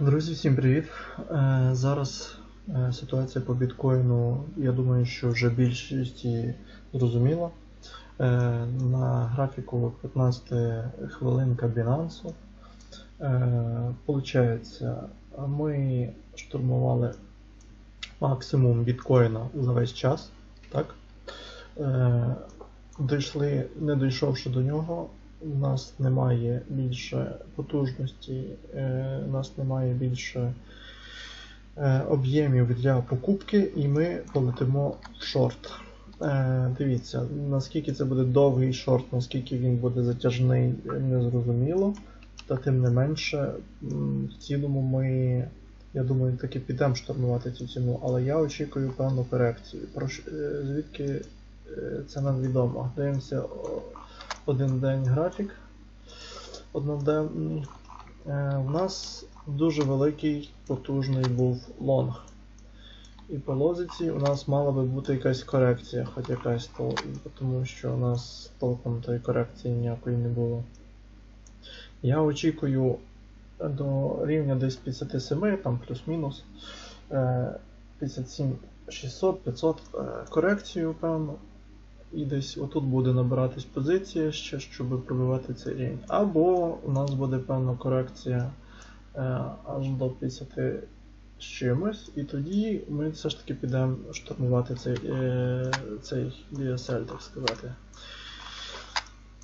Друзі, всім привіт! Е, Зараз е, ситуація по біткоїну, я думаю, що вже більшості зрозуміла. Е, На графіку 15 хвилинка Binance. Получається, ми штурмували максимум біткоїна за весь час. Так? Дійшли, не дійшовши до нього, у нас немає більше потужності, е, у нас немає більше е, об'ємів для покупки, і ми полетимо в шорт. Е, Дивіться, наскільки це буде довгий шорт, наскільки він буде затяжний, не зрозуміло. Та тим не менше, в цілому ми, я думаю, таки підемо штурмувати цю ціну, але я очікую певну корекцію. Звідки це нам відомо? Дивимося один день графік. Одноденний. Е, У нас дуже великий потужний був лонг. І по лозиці у нас мала би бути якась корекція, хоч якась то, тому що у нас толком тої корекції ніякої не було. Я очікую до рівня десь 57, там плюс-мінус. е, 57 600, 500 е, корекцію, певно. І десь отут буде набиратись позиція ще, щоб пробивати цей рівень. Або у нас буде певна корекція е, аж до 50 з чимось, і тоді ми все ж таки підемо штурмувати цей, е, цей DSL, так сказати.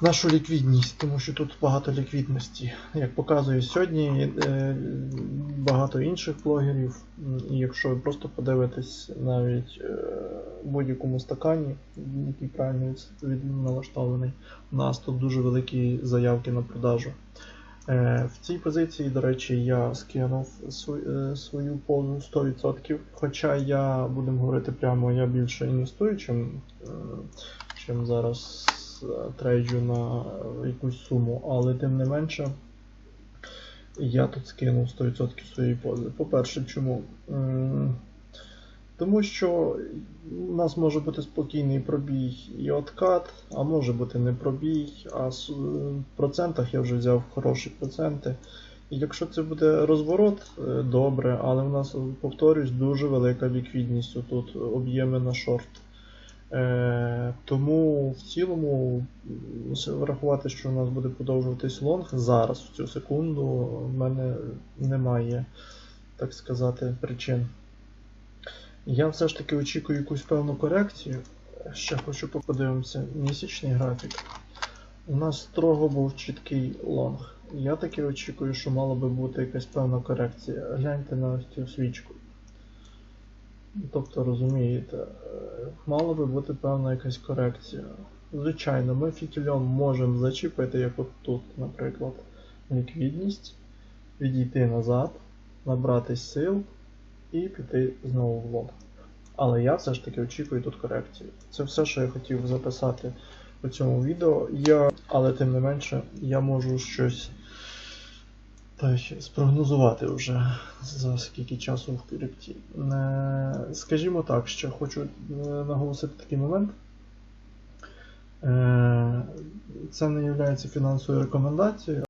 Нашу ліквідність, тому що тут багато ліквідності. Як показує сьогодні, е, багато інших блогерів, і якщо ви просто подивитесь навіть в будь-якому стакані, який правильно від- від- налаштований, у нас тут дуже великі заявки на продажу. Е, В цій позиції, до речі, я скинув е, свою позу 100%. Хоча я, будемо говорити прямо, я більше інвестую, чим, е, чим зараз трейджу на якусь суму, але тим не менше. Я тут скинув 100% своєї пози. По-перше, чому? Тому що у нас може бути спокійний пробій і откат, а може бути не пробій, а в процентах я вже взяв хороші проценти. І якщо це буде розворот, е, добре, але в нас, повторюсь, дуже велика ліквідність тут об'єми на шорт. Е, тому в цілому врахувати, що у нас буде продовжуватись лонг зараз, в цю секунду, в мене немає, так сказати, причин. Я все ж таки очікую якусь певну корекцію. Ще хочу подивимося місячний графік. У нас строго був чіткий лонг. Я таки очікую, що мала би бути якась певна корекція. Гляньте на цю свічку. Тобто, розумієте, е, мала би бути певна якась корекція. Звичайно, ми фітільом можемо зачепити, як от тут, наприклад, ліквідність, відійти назад, набрати сил і піти знову в лонг. Але я все ж таки очікую тут корекцію. Це все, що я хотів записати у цьому відео. Я, але тим не менше, я можу щось та спрогнозувати вже за скільки часу в. Е, Скажімо так, ще хочу е, наголосити такий момент. Е, Це не є фінансовою рекомендацією,